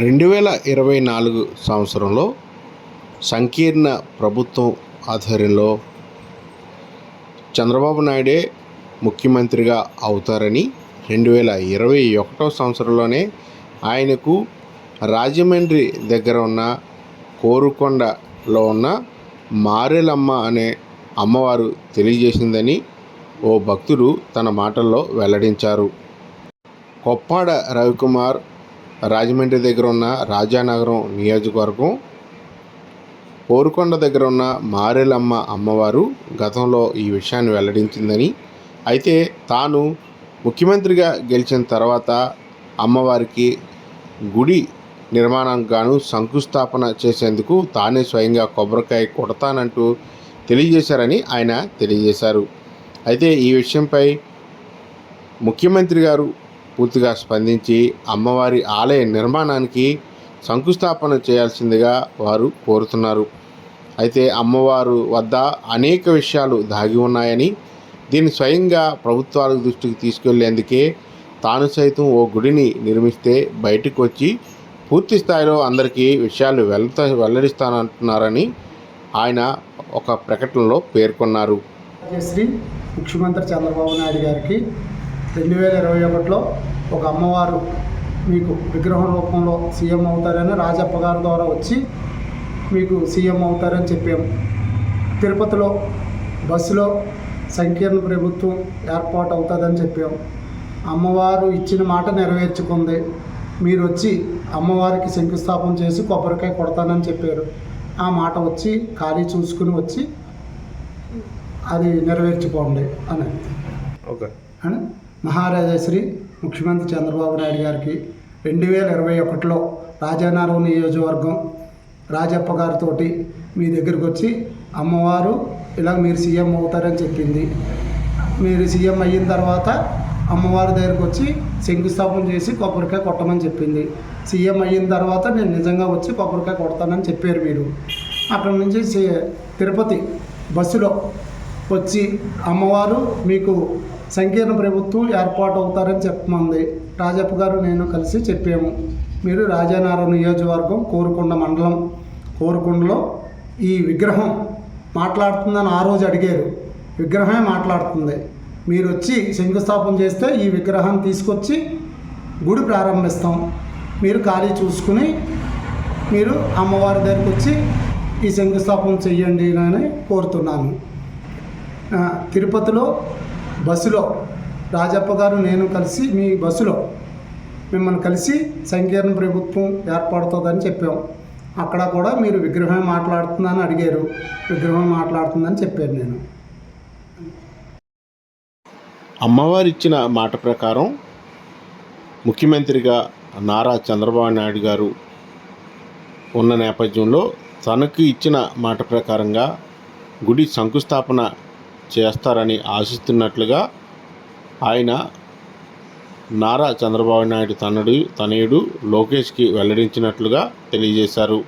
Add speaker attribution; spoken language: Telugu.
Speaker 1: రెండు వేల ఇరవై నాలుగు సంవత్సరంలో సంకీర్ణ ప్రభుత్వం ఆధ్వర్యంలో చంద్రబాబు నాయుడే ముఖ్యమంత్రిగా అవుతారని రెండు వేల ఇరవై ఒకటో సంవత్సరంలోనే ఆయనకు రాజమండ్రి దగ్గర ఉన్న కోరుకొండలో ఉన్న మారెలమ్మ అనే అమ్మవారు తెలియజేసిందని ఓ భక్తుడు తన మాటల్లో వెల్లడించారు. కొప్పాడ రవికుమార్ రాజమండ్రి దగ్గర ఉన్న రాజానగరం నియోజకవర్గం కోరుకొండ దగ్గర ఉన్న మారెలమ్మ అమ్మవారు గతంలో ఈ విషయాన్ని వెల్లడించిందని. అయితే తాను ముఖ్యమంత్రిగా గెలిచిన తర్వాత అమ్మవారికి గుడి నిర్మాణం గాను శంకుస్థాపన చేసేందుకు తానే స్వయంగా కొబ్బరికాయ కొడతానంటూ తెలియజేశారని ఆయన తెలియజేశారు. అయితే ఈ విషయంపై ముఖ్యమంత్రి గారు పూర్తిగా స్పందించి అమ్మవారి ఆలయ నిర్మాణానికి శంకుస్థాపన చేయాల్సిందిగా వారు కోరుతున్నారు. అయితే అమ్మవారు వద్ద అనేక విషయాలు దాగి ఉన్నాయని దీన్ని స్వయంగా ప్రభుత్వాల దృష్టికి తీసుకెళ్ళేందుకే తాను సైతం ఓ గుడిని నిర్మిస్తే బయటకు వచ్చి పూర్తి స్థాయిలో అందరికీ విషయాలు వెళ్తా వెల్లడిస్తానంటున్నారని ఆయన ఒక ప్రకటనలో పేర్కొన్నారు.
Speaker 2: శ్రీ ముఖ్యమంత్రి చంద్రబాబు నాయుడు గారికి రెండు వేల ఇరవై ఒకటిలో ఒక అమ్మవారు మీకు విగ్రహం రూపంలో సీఎం అవుతారని రాజప్ప గారి ద్వారా వచ్చి మీకు సీఎం అవుతారని చెప్పాము. తిరుపతిలో బస్సులో సంకీర్ణ ప్రభుత్వం ఏర్పాటు అవుతుందని చెప్పాము. అమ్మవారు ఇచ్చిన మాట నెరవేర్చుకుంది. మీరు వచ్చి అమ్మవారికి శంకుస్థాపన చేసి కొబ్బరికాయ కొడతానని చెప్పారు. ఆ మాట వచ్చి ఖాళీ చూసుకుని వచ్చి అది నెరవేర్చుకోండి అని.
Speaker 1: ఓకే.
Speaker 2: అని? మహారాజశ్రీ ముఖ్యమంత్రి చంద్రబాబు నాయుడు గారికి రెండు వేల ఇరవై ఒకటిలో రాజానగరం నియోజకవర్గం రాజప్ప గారితో మీ దగ్గరికి వచ్చి అమ్మవారు ఇలా మీరు సీఎం అవుతారని చెప్పింది. మీరు సీఎం అయిన తర్వాత అమ్మవారి దగ్గరికి వచ్చి శంకుస్థాపన చేసి కొబ్బరికాయ కొట్టమని చెప్పింది. సీఎం అయిన తర్వాత నేను నిజంగా వచ్చి కొబ్బరికాయ కొడతానని చెప్పారు మీరు. అక్కడ నుంచి సి- తిరుపతి బస్సులో వచ్చి అమ్మవారు మీకు సంకీర్ణ ప్రభుత్వం ఏర్పాటు అవుతారని చెప్పమంది రాజప్ప గారు నేను కలిసి చెప్పాము. మీరు రాజానారాయణ నియోజకవర్గం కోరుకొండ మండలం కోరుకొండలో ఈ విగ్రహం మాట్లాడుతుందని ఆ రోజు అడిగారు. విగ్రహమే మాట్లాడుతుంది. మీరు వచ్చి శంకుస్థాపన చేస్తే ఈ విగ్రహాన్ని తీసుకొచ్చి గుడి ప్రారంభిస్తాం. మీరు ఖాళీ చూసుకుని మీరు అమ్మవారి దగ్గరికి వచ్చి ఈ శంకుస్థాపన చెయ్యండి అని కోరుతున్నాను. తిరుపతిలో బస్సులో రాజప్ప గారు నేను కలిసి మీ బస్సులో మిమ్మల్ని కలిసి సంకీర్ణ ప్రభుత్వం ఏర్పడుతుందని చెప్పాం. అక్కడ కూడా మీరు విగ్రహమే మాట్లాడుతుందని అడిగారు. విగ్రహం మాట్లాడుతుందని చెప్పాను నేను.
Speaker 1: అమ్మవారు ఇచ్చిన మాట ప్రకారం ముఖ్యమంత్రిగా నారా చంద్రబాబు నాయుడు గారు ఉన్న నేపథ్యంలో తనకు ఇచ్చిన మాట ప్రకారంగా గుడి శంకుస్థాపన చేస్తారని ఆశిస్తున్నట్లుగా ఆయన నారా చంద్రబాబు నాయుడు తనడు తనయుడు లోకేష్కి వెల్లడించినట్లుగా తెలియజేశారు.